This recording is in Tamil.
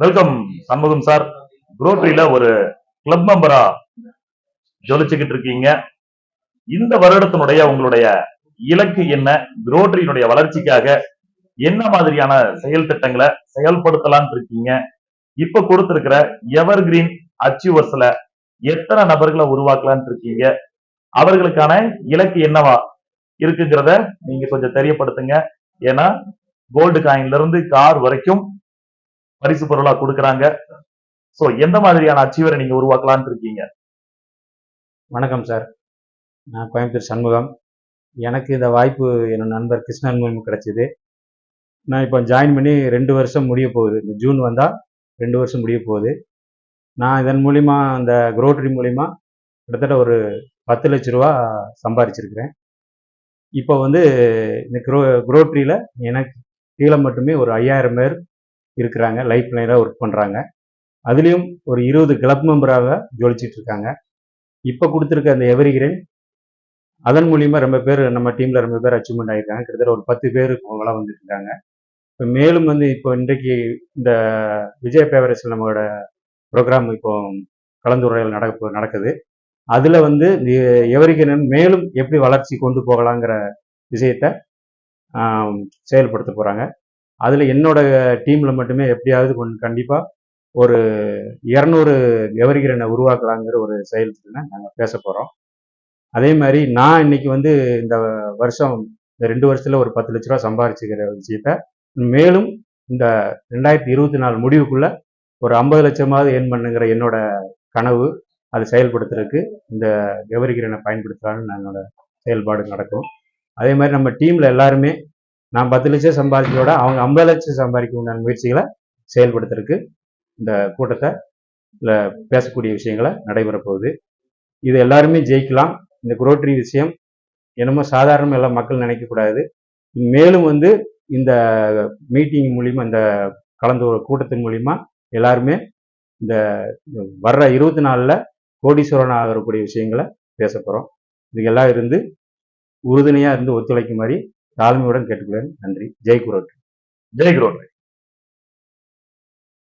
வெல்கம் சண்முகம் சார் ரோட்டரியில ஒரு கிளப் மெம்பரா ஜொலிச்சுக்கிட்டு இருக்கீங்க. இந்த வருடத்தினுடைய உங்களுடைய இலக்கு என்ன? ரோட்டரியினுடைய வளர்ச்சிக்காக என்ன மாதிரியான செயல் திட்டங்களை செயல்படுத்தலாம்னு இருக்கீங்க? இப்ப கொடுத்திருக்கிற எவர் கிரீன் அச்சீவர்ஸ்ல எத்தனை நபர்களை உருவாக்கலாம்னு இருக்கீங்க? அவர்களுக்கான இலக்கு என்னவா இருக்குங்கிறத நீங்க கொஞ்சம் தெரியப்படுத்துங்க. ஏன்னா கோல்டு காயின்ல இருந்து கார் வரைக்கும் பரிசு பொருளா கொடுக்குறாங்க. சோ எந்த மாதிரியான அச்சீவரை நீங்க உருவாக்கலான்னு இருக்கீங்க? வணக்கம் சார் நான் கோயம்புத்தூர் சண்முகம். எனக்கு இந்த வாய்ப்பு என் நண்பர் கிருஷ்ணன் மூலியமாக கிடைச்சிது. நான் இப்போ ஜாயின் பண்ணி ரெண்டு வருஷம் முடிய போகுது. இந்த ஜூன் வந்தால் ரெண்டு வருஷம் முடிய போகுது. நான் இதன் மூலிமா அந்த குரோட்டரி மூலிமா கிட்டத்தட்ட ஒரு பத்து லட்ச ரூபா சம்பாரிச்சிருக்கிறேன். இப்போ வந்து இந்த குரோ குரோட்டரியில் எனக்கு கீழே மட்டுமே ஒரு ஐயாயிரம் பேர் இருக்கிறாங்க லைஃப் லைனாக ஒர்க் பண்ணுறாங்க அதுலேயும் ஒரு இருபது கிளப் மெம்பராக ஜொலிச்சிட்டு இருக்காங்க. இப்போ கொடுத்துருக்க அந்த எவரிகிரேன் அதன் மூலியமா ரொம்ப பேர் நம்ம டீம்ல ரொம்ப பேர் அச்சீவ்மெண்ட் ஆகிருக்காங்க கிட்டத்தட்ட ஒரு பத்து பேர் அவங்களாம் வந்துட்டு இருக்காங்க. இப்போ மேலும் வந்து இப்போ இன்றைக்கு இந்த விஜய் பேவரஸில் நம்மளோட ப்ரோக்ராம் இப்போ கலந்துரையாடல் நடக்க நடக்குது. அதில் வந்து எவரிகிரன் மேலும் எப்படி வளர்ச்சி கொண்டு போகலாங்கிற விஷயத்த செயல்படுத்த போகிறாங்க அதில் என்னோட டீமில் மட்டுமே எப்படியாவது கொஞ்சம் கண்டிப்பாக ஒரு இரநூறு எவரிகிரனை உருவாக்கலாங்கிற ஒரு செயல் நாங்கள் பேச போகிறோம் அதே மாதிரி நான் இன்னைக்கு வந்து இந்த வருஷம் இந்த ரெண்டு வருஷத்தில் ஒரு பத்து லட்ச ரூபா சம்பாரிச்சுக்கிற விஷயத்த மேலும் இந்த ரெண்டாயிரத்தி இருபத்தி நாலு முடிவுக்குள்ளே ஒரு ஐம்பது லட்சமாவது ஏர்ன் பண்ணுங்கிற என்னோட கனவு அதை செயல்படுத்துறதுக்கு இந்த கவரிகிரனை பயன்படுத்தலாம்னு என்னோட செயல்பாடு நடக்கும். அதே மாதிரி நம்ம டீமில் எல்லாருமே நான் பத்து லட்சம் சம்பாதிக்கிறோட அவங்க ஐம்பது லட்சம் சம்பாதிக்க உண்டான முயற்சிகளை செயல்படுத்துறதுக்கு இந்த கூட்டத்தை பேசக்கூடிய விஷயங்களை நடைபெற போகுது. இது எல்லாருமே ஜெயிக்கலாம். இந்த குரோட்டரி விஷயம் என்னமோ சாதாரண எல்லாம் மக்கள் நினைக்கக்கூடாது. மேலும் வந்து இந்த மீட்டிங் மூலிமா இந்த கலந்து கூட்டத்தின் மூலிமா எல்லாருமே இந்த வர்ற இருபத்தி நாலில் கோடீஸ்வரன் ஆகக்கூடிய விஷயங்களை பேச போகிறோம் இதுக்கெல்லாம் இருந்து உறுதுணையாக இருந்து ஒத்துழைக்குமாறு தாழ்மையுடன் கேட்டுக்கொள்கிறேன். நன்றி. ஜெய் குரோட்டரி ஜெய் குரோட்ரி